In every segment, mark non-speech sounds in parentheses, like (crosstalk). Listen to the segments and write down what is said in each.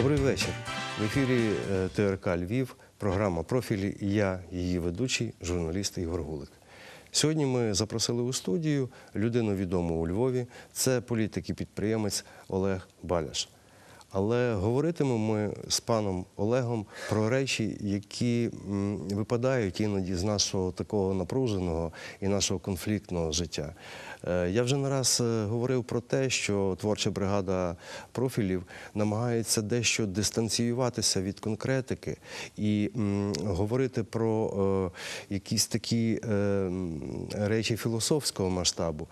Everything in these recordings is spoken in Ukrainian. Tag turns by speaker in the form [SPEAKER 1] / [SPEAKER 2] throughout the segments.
[SPEAKER 1] Добрий вечір. В ефірі е, ТРК Львів, програма профілі. І я, її ведучий, журналіст Ігор Гулик. Сьогодні ми запросили у студію людину відому у Львові. Це політик і підприємець Олег Баляш. Але говоритимемо ми з паном Олегом про речі, які випадають іноді з нашого такого напруженого і нашого конфліктного життя. Е, Я вже не раз е, говорив про те, що творча бригада профілів намагається дещо дистанціюватися від конкретики і говорити про е, якісь такі речі філософського масштабу,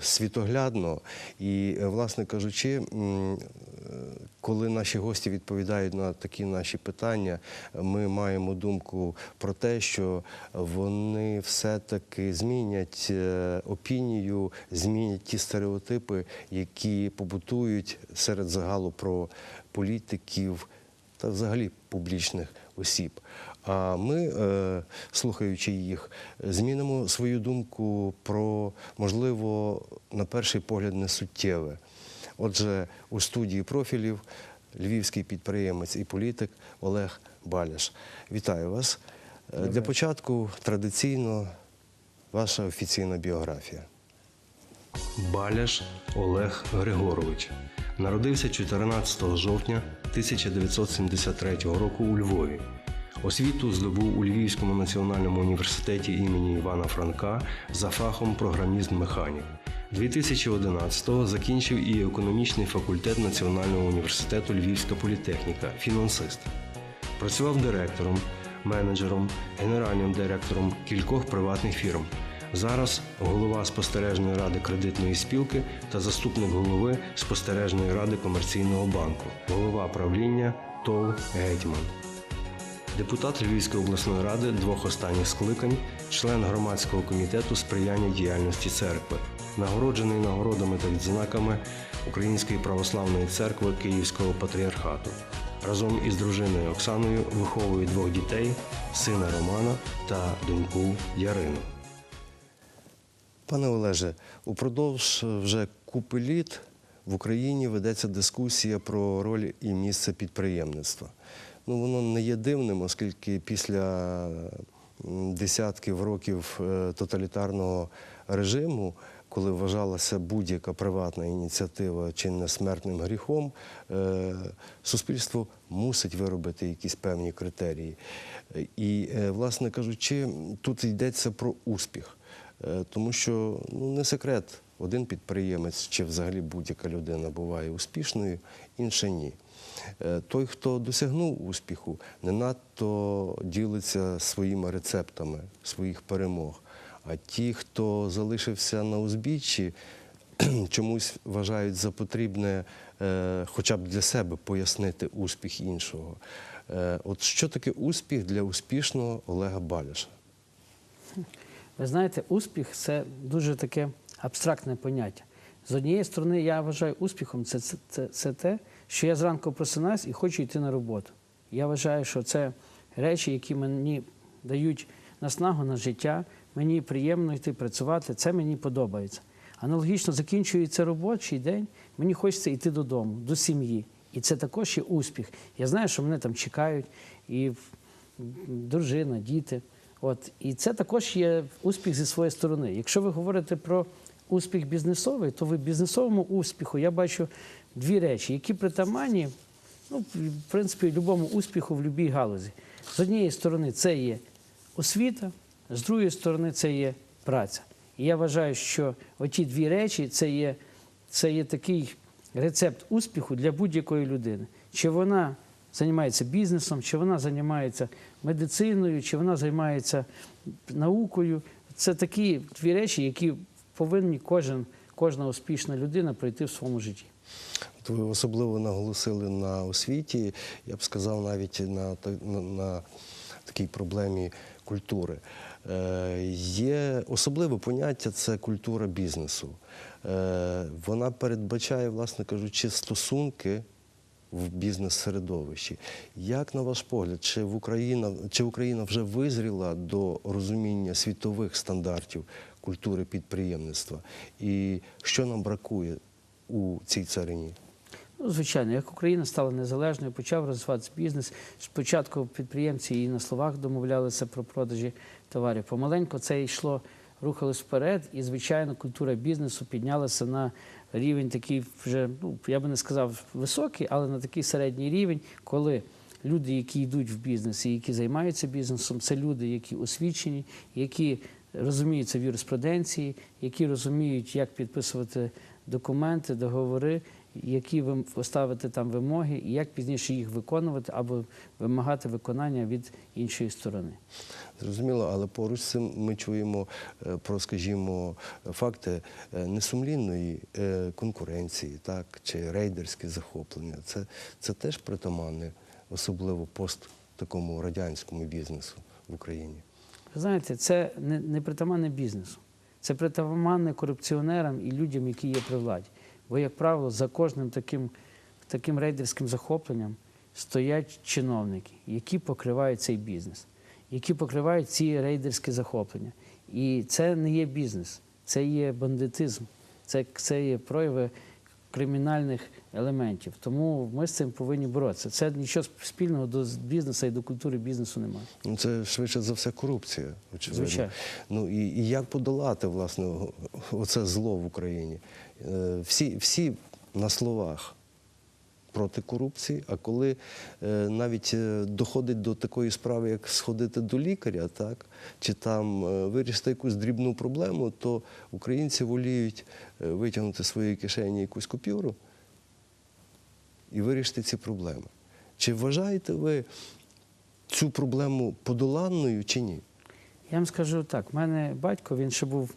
[SPEAKER 1] світоглядно. І, власне кажучи, коли наші гості відповідають на такі наші питання, ми маємо думку про те, що вони все-таки змінять е, опінію, змінять ті стереотипи, які побутують серед загалу про політиків та взагалі публічних осіб. А ми, е, слухаючи їх, змінимо свою думку про, можливо, на перший погляд, несуттєве. Отже, у студії профілів львівський підприємець і політик Олег Баляш. Вітаю вас. Е, Для початку традиційно ваша офіційна біографія.
[SPEAKER 2] Баляш Олег Григорович народився 14 жовтня 1973 року у Львові. Освіту здобув у Львівському національному університеті імені Івана Франка за фахом програміст-механік. 2011-го закінчив і економічний факультет Національного університету Львівська політехніка, фінансист. Працював директором, менеджером, генеральним директором кількох приватних фірм. Зараз голова спостережної ради кредитної спілки та заступник голови спостережної ради комерційного банку, голова правління ТОВ Гетьман. Депутат Львівської обласної ради двох останніх скликань, член громадського комітету сприяння діяльності церкви, нагороджений нагородами та відзнаками Української православної церкви Київського патріархату. Разом із дружиною Оксаною виховує двох дітей, сина Романа та доньку Ярину.
[SPEAKER 1] Пане Олеже, упродовж вже купи літ в Україні ведеться дискусія про роль і місце підприємництва. Ну, воно не є дивним, оскільки після десятків років е, тоталітарного режиму, коли вважалася будь-яка приватна ініціатива чи не смертним гріхом, е, суспільство мусить виробити якісь певні критерії. Е, І, е, власне кажучи, тут йдеться про успіх. Е, Тому що ну, не секрет, один підприємець чи взагалі будь-яка людина буває успішною, інша ні. Е, Той, хто досягнув успіху, не надто ділиться своїми рецептами своїх перемог. А ті, хто залишився на узбіччі, чомусь вважають за потрібне е, хоча б для себе пояснити успіх іншого. От що таке успіх для успішного Олега Баляша?
[SPEAKER 3] Ви знаєте, успіх це дуже таке абстрактне поняття. З однієї сторони, я вважаю успіхом це, це, це, це те, що я зранку просинаюсь і хочу йти на роботу. Я вважаю, що це речі, які мені дають наснагу на життя, мені приємно йти працювати, це мені подобається. Аналогічно закінчується робочий день, мені хочеться йти додому, до сім'ї. І це також є успіх. Я знаю, що мене там чекають, і дружина, діти. От. І це також є успіх зі своєї сторони. Якщо ви говорите про успіх бізнесовий, то в бізнесовому успіху я бачу дві речі, які притаманні, ну, в принципі, любому успіху в будь-якій галузі. З однієї сторони, це є освіта, з другої сторони, це є праця. І я вважаю, що оті дві речі це є, це є такий рецепт успіху для будь-якої людини. Чи вона займається бізнесом, чи вона займається медициною, чи вона займається наукою. Це такі дві речі, які повинні кожен, кожна успішна людина пройти в своєму житті.
[SPEAKER 1] Ви особливо наголосили на освіті, я б сказав, навіть на, на, на такій проблемі культури. Е, є особливе поняття це культура бізнесу. Е, вона передбачає, власне кажучи, стосунки в бізнес-середовищі. Як на ваш погляд, чи Україна, чи Україна вже визріла до розуміння світових стандартів культури підприємництва? І що нам бракує у цій царині?
[SPEAKER 3] Ну, звичайно, як Україна стала незалежною, почав розвиватися бізнес. Спочатку підприємці і на словах домовлялися про продажі товарів. Помаленьку це йшло, рухалось вперед, і, звичайно, культура бізнесу піднялася на рівень такий вже, ну, я би не сказав високий, але на такий середній рівень, коли люди, які йдуть в бізнес і які займаються бізнесом, це люди, які освічені, які розуміються в юриспруденції, які розуміють, як підписувати документи, договори, які вим- поставити там вимоги, і як пізніше їх виконувати або вимагати виконання від іншої сторони.
[SPEAKER 1] Зрозуміло, але поруч з цим ми чуємо е, про, скажімо, факти е, несумлінної е, конкуренції, так, чи рейдерське захоплення. Це, це теж притаманне, особливо пост такому радянському бізнесу в Україні.
[SPEAKER 3] Ви знаєте, це не, не притаманне бізнесу, це притаманне корупціонерам і людям, які є при владі. Бо, як правило, за кожним таким, таким рейдерським захопленням стоять чиновники, які покривають цей бізнес, які покривають ці рейдерські захоплення. І це не є бізнес, це є бандитизм, це, це є прояви кримінальних елементів. Тому ми з цим повинні боротися. Це нічого спільного до бізнесу і до культури бізнесу немає.
[SPEAKER 1] Ну, це швидше за все корупція, очевидно.
[SPEAKER 3] Звичайно.
[SPEAKER 1] Ну і, і як подолати власне оце зло в Україні? Е, Всі, всі на словах проти корупції, а коли е, навіть е, доходить до такої справи, як сходити до лікаря, так, чи там е, вирішити якусь дрібну проблему, то українці воліють е, витягнути з своєї кишені якусь купюру і вирішити ці проблеми. Чи вважаєте ви цю проблему подоланною чи ні?
[SPEAKER 3] Я вам скажу так: в мене батько, він ще був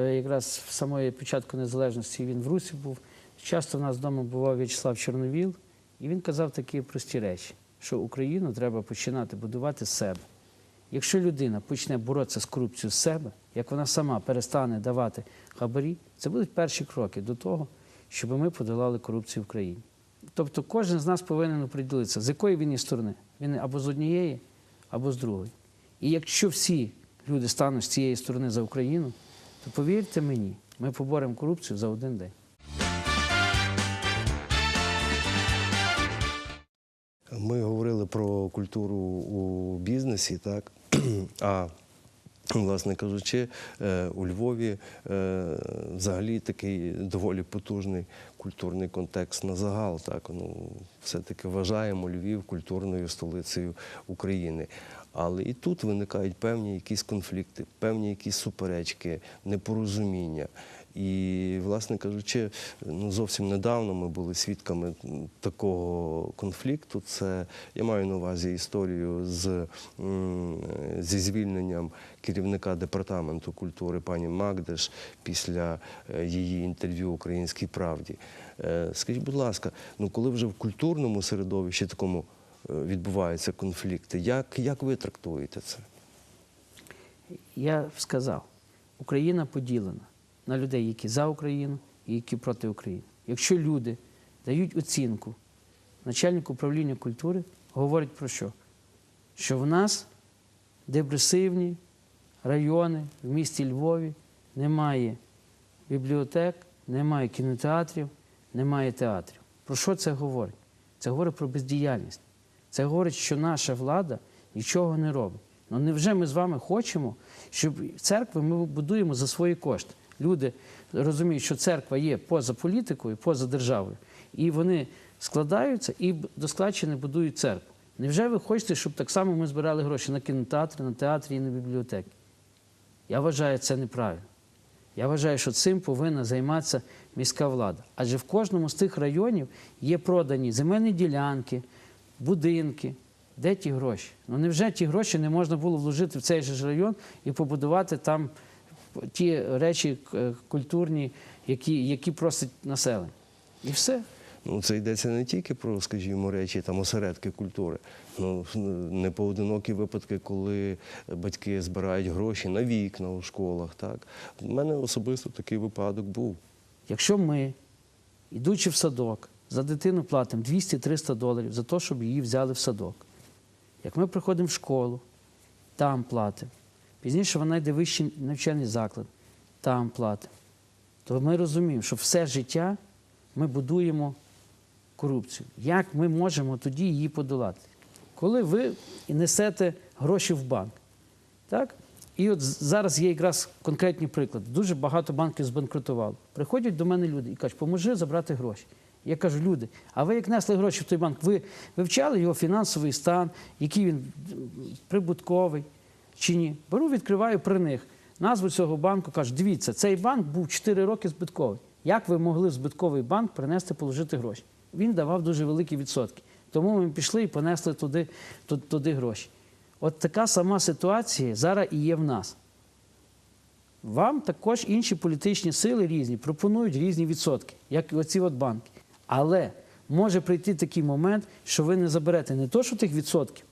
[SPEAKER 3] якраз в самої початку незалежності, він в Русі був. Часто в нас вдома бував В'ячеслав Чорновіл, і він казав такі прості речі, що Україну треба починати будувати з себе. Якщо людина почне боротися з корупцією з себе, як вона сама перестане давати хабарі, це будуть перші кроки до того, щоб ми подолали корупцію в країні. Тобто кожен з нас повинен оприділитися, з якої він є сторони. Він або з однієї, або з другої. І якщо всі люди стануть з цієї сторони за Україну, то повірте мені, ми поборемо корупцію за один день.
[SPEAKER 1] Ми говорили про культуру у бізнесі, так? (clears throat) А власне кажучи, е, у Львові е, взагалі такий доволі потужний культурний контекст на загал. Ну, все-таки вважаємо Львів культурною столицею України. Але і тут виникають певні якісь конфлікти, певні якісь суперечки, непорозуміння. І, власне кажучи, ну зовсім недавно ми були свідками такого конфлікту. Це я маю на увазі історію з зі звільненням керівника департаменту культури пані Магдеш після е, її інтерв'ю Українській правді. Е, Скажіть, будь ласка, ну коли вже в культурному середовищі такому відбуваються конфлікти, як, як ви трактуєте це?
[SPEAKER 3] Я сказав, Україна поділена на людей, які за Україну і які проти України. Якщо люди дають оцінку начальнику управління культури, говорять про що? Що в нас депресивні райони в місті Львові, немає бібліотек, немає кінотеатрів, немає театрів. Про що це говорить? Це говорить про бездіяльність. Це говорить, що наша влада нічого не робить. Ну невже ми з вами хочемо, щоб церкви ми будуємо за свої кошти? Люди розуміють, що церква є поза політикою, поза державою, і вони складаються і до складчини будують церкву. Невже ви хочете, щоб так само ми збирали гроші на кінотеатри, на театрі і на бібліотеки? Я вважаю це неправильно. Я вважаю, що цим повинна займатися міська влада. Адже в кожному з тих районів є продані земельні ділянки, будинки. Де ті гроші? Ну невже ті гроші не можна було вложити в цей же ж район і побудувати там ті речі е, культурні, які, які просить населення? І все.
[SPEAKER 1] Ну, це йдеться не тільки про, скажімо, речі там осередки культури. Ну не поодинокі випадки, коли батьки збирають гроші на вікна у школах. Так у мене особисто такий випадок був.
[SPEAKER 3] Якщо ми, йдучи в садок, за дитину платимо 200-300 доларів за те, щоб її взяли в садок. Як ми приходимо в школу, там платимо. Пізніше вона йде в вищий навчальний заклад, там платимо. То ми розуміємо, що все життя ми будуємо корупцію. Як ми можемо тоді її подолати? Коли ви несете гроші в банк, так? І от зараз є якраз конкретні приклади. Дуже багато банків збанкрутувало. Приходять до мене люди і кажуть, поможи забрати гроші. Я кажу, люди, а ви як несли гроші в той банк, ви вивчали його фінансовий стан, який він прибутковий чи ні? Беру, відкриваю при них назву цього банку, кажу, дивіться, цей банк був 4 роки збитковий. Як ви могли в збитковий банк принести, положити гроші? Він давав дуже великі відсотки. Тому ми пішли і понесли туди, ту- туди гроші. От така сама ситуація зараз і є в нас. Вам також інші політичні сили різні пропонують різні відсотки, як і оці от банки. Але може прийти такий момент, що ви не заберете не то, що тих відсотків,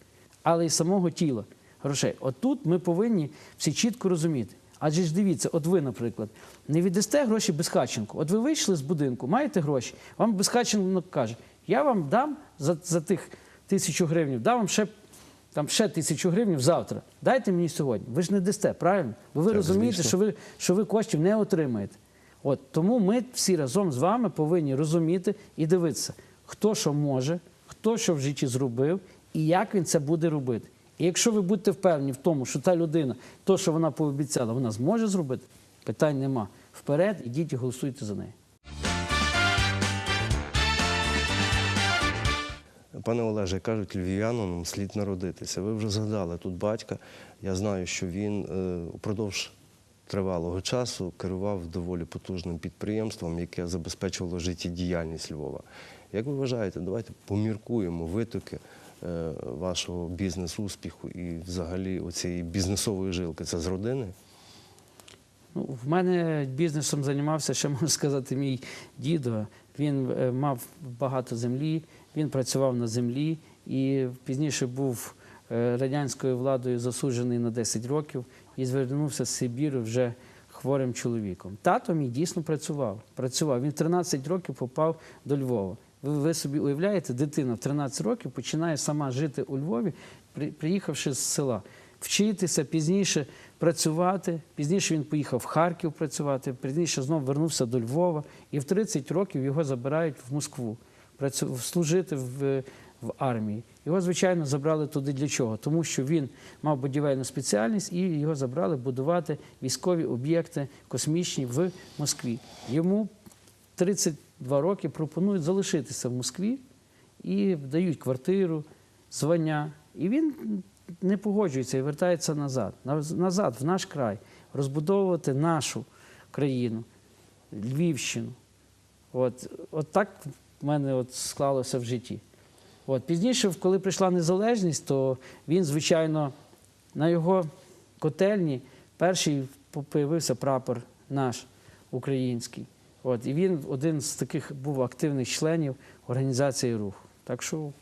[SPEAKER 3] але й самого тіла грошей. От тут ми повинні всі чітко розуміти. Адже ж дивіться, от ви, наприклад, не віддасте гроші Безхатченку. От ви вийшли з будинку, маєте гроші, вам Безхатченко каже, я вам дам за, за тих тисячу гривень, дам вам ще там ще тисячу гривень завтра. Дайте мені сьогодні. Ви ж не дасте, правильно? Бо ви
[SPEAKER 1] Так,
[SPEAKER 3] розумієте, що ви, що ви коштів не отримаєте. От тому ми всі разом з вами повинні розуміти і дивитися, хто що може, хто що в житті зробив і як він це буде робити. І якщо ви будете впевнені в тому, що та людина, то, що вона пообіцяла, вона зможе зробити, питань нема. Вперед, ідіть і голосуйте за неї.
[SPEAKER 1] Пане Олеже, кажуть, львів'янам слід народитися. Ви вже згадали тут батька. Я знаю, що він е, упродовж тривалого часу керував доволі потужним підприємством, яке забезпечувало життєдіяльність Львова. Як ви вважаєте, давайте поміркуємо витоки е, вашого бізнес-успіху і взагалі оцієї бізнесової жилки. Це з родини?
[SPEAKER 3] Ну, в мене бізнесом займався, ще можна сказати, мій дідо. Він е, мав багато землі, він працював на землі і пізніше був радянською владою засуджений на 10 років і звернувся з Сибіру вже хворим чоловіком. Тато мій дійсно працював. Працював. Він в 13 років попав до Львова. Ви, ви собі уявляєте, дитина в 13 років починає сама жити у Львові, при- приїхавши з села вчитися, пізніше працювати. Пізніше він поїхав в Харків працювати, пізніше знову вернувся до Львова, і в 30 років його забирають в Москву служити в, в армії. Його, звичайно, забрали туди для чого? Тому що він мав будівельну спеціальність і його забрали будувати військові об'єкти космічні в Москві. Йому 32 роки пропонують залишитися в Москві і дають квартиру, звання. І він не погоджується і вертається назад, назад, в наш край, розбудовувати нашу країну, Львівщину. От, от так в мене от склалося в житті. От, пізніше, коли прийшла незалежність, то він, звичайно, на його котельні перший появився прапор наш український. От, і він один з таких був активних членів організації руху. Так що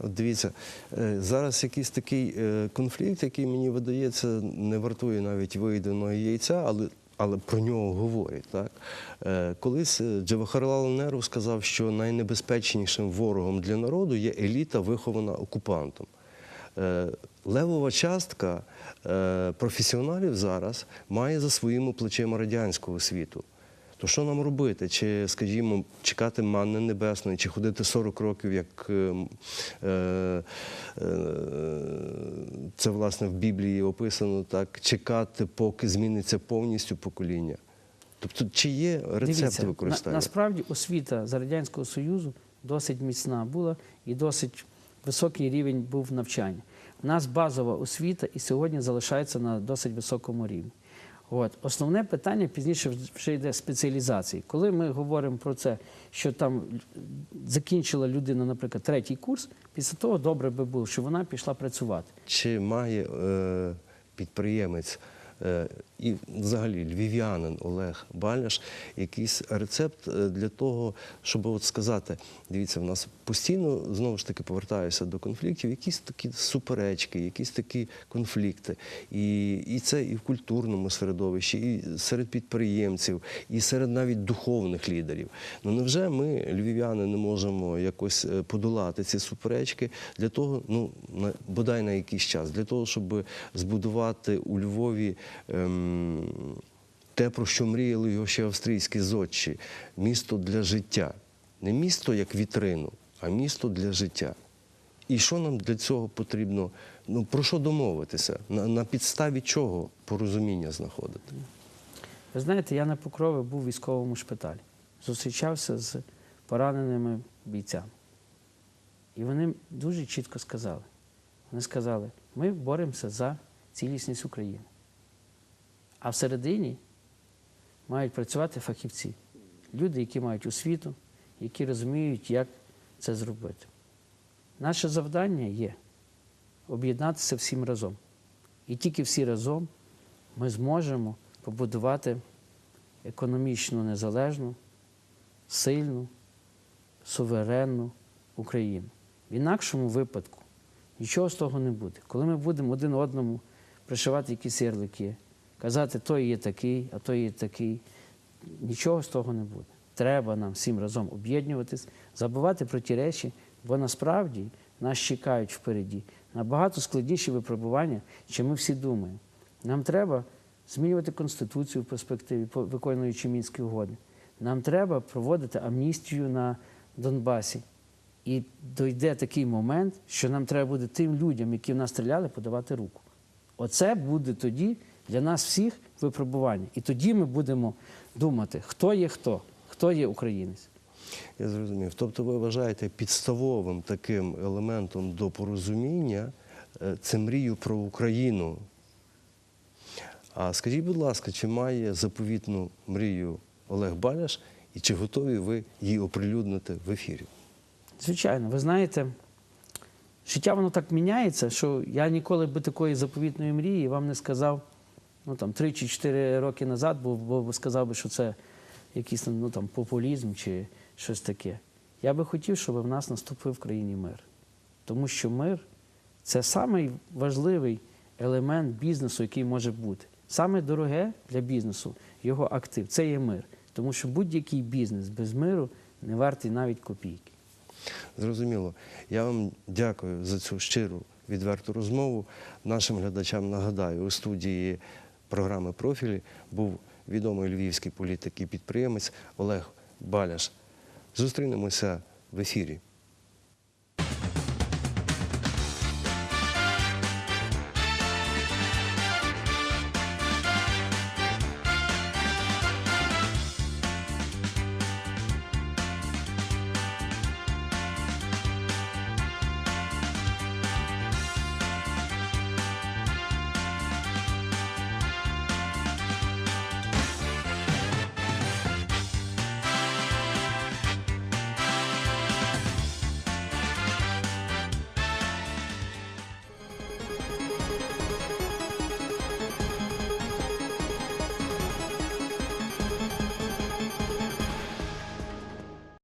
[SPEAKER 1] От дивіться, е, зараз якийсь такий е, конфлікт, який мені видається, не вартує навіть вийденого яйця, але, але про нього говорять. Так? Е, Колись е, Джавахарлал Неру сказав, що найнебезпечнішим ворогом для народу є еліта, вихована окупантом. Е, Левова частка професіоналів зараз має за своїми плечима радянського світу. То що нам робити? Чи, скажімо, чекати манни небесної, чи ходити 40 років, як е, е, е, це власне в Біблії описано, так, чекати, поки зміниться повністю покоління? Тобто, чи є рецепти використання?
[SPEAKER 3] На, насправді освіта з Радянського Союзу досить міцна була і досить високий рівень був навчання. У нас базова освіта і сьогодні залишається на досить високому рівні. От. Основне питання пізніше вже йде спеціалізації. Коли ми говоримо про це, що там закінчила людина, наприклад, третій курс, після того добре би було, що вона пішла працювати.
[SPEAKER 1] Чи має е, підприємець і взагалі львів'янин Олег Баляш якийсь рецепт е, для того, щоб от сказати, дивіться, в нас постійно знову ж таки повертаюся до конфліктів, якісь такі суперечки, якісь такі конфлікти. І, і це і в культурному середовищі, і серед підприємців, і серед навіть духовних лідерів. Ну невже ми, львів'яни, не можемо якось е, подолати ці суперечки для того, ну бодай на якийсь час, для того, щоб збудувати у Львові. Ем, те, про що мріяли його ще австрійські зодчі, місто для життя. не місто як вітрину, а місто для життя. І що нам для цього потрібно? Ну про що домовитися? На, на підставі чого порозуміння знаходити?
[SPEAKER 3] Ви знаєте, я на Покрові був у військовому шпиталі, зустрічався з пораненими бійцями. І вони дуже чітко сказали: вони сказали, ми боремося за цілісність України. А всередині мають працювати фахівці, люди, які мають освіту, які розуміють, як це зробити. Наше завдання є об'єднатися всім разом. І тільки всі разом ми зможемо побудувати економічно незалежну, сильну, суверенну Україну. В інакшому випадку нічого з того не буде. Коли ми будемо один одному пришивати якісь ярлики, казати, той є такий, а той є такий, нічого з того не буде. Треба нам всім разом об'єднуватись, забувати про ті речі, бо насправді нас чекають впереді набагато складніші випробування, чим ми всі думаємо. Нам треба змінювати Конституцію в перспективі, виконуючи мінські угоди. Нам треба проводити амністію на Донбасі. І дойде такий момент, що нам треба буде тим людям, які в нас стріляли, подавати руку. Оце буде тоді для нас всіх випробування. І тоді ми будемо думати, хто є хто, хто є українець.
[SPEAKER 1] Я зрозумів. Тобто ви вважаєте підставовим таким елементом до порозуміння е, це мрію про Україну. А скажіть, будь ласка, чи має заповітну мрію Олег Баляш і чи готові ви її оприлюднити в ефірі?
[SPEAKER 3] Звичайно, ви знаєте, життя воно так міняється, що я ніколи би такої заповітної мрії вам не сказав ну, там, 3 чи 4 роки назад, бо, бо сказав би, що це якийсь ну, там, популізм чи щось таке. Я би хотів, щоб в нас наступив в країні мир. Тому що мир це самий важливий елемент бізнесу, який може бути. Саме дороге для бізнесу його актив це є мир. Тому що будь-який бізнес без миру не вартий навіть копійки.
[SPEAKER 1] Зрозуміло. Я вам дякую за цю щиру відверту розмову. Нашим глядачам нагадаю, у студії програми Профілі був відомий львівський політик і підприємець Олег Баляш. Зустрінемося в ефірі.